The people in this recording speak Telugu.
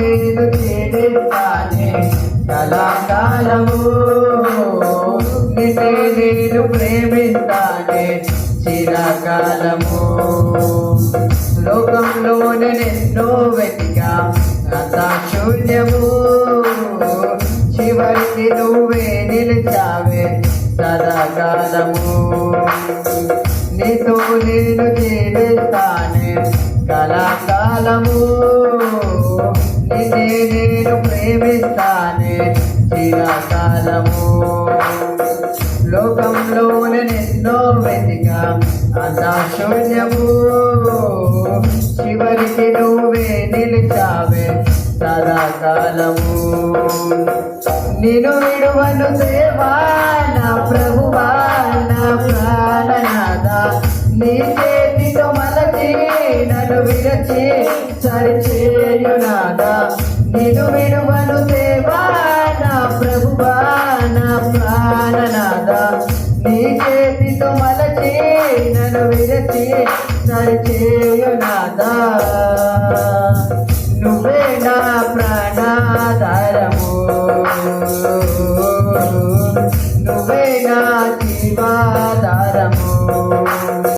నేను చేస్తానే కళాకాలము నిన్నే నేను ప్రేమిస్తానే చిరకాలము. లోకంలోనే ఎన్నో వెతిగా అంతా శూన్యము చివరికి నువ్వే నిలిచావే సదాకాలము. నీతో నేను జీవిస్తానే కళాకాలము. ప్రేమిస్తానే చిరకాలము లోకంలోని నిన్నో వెతిగా అంతా శూన్యము. చివరికి నువ్వే నిలిచావే సదాకాలము నిను విడువను దేవా నా ప్రభువా నా ప్రాణనాథ. నీ చేతితో మలచి నన్ను విరచి సరిచి నేను వినువను దేవా నా ప్రభువా నా ప్రాణనాథ. నీ చేతితో మలచి నన్ను విరచి సరిచేయునాథ నువ్వే నా ప్రాణాధారము. నువ్వే నా జీవాధారము.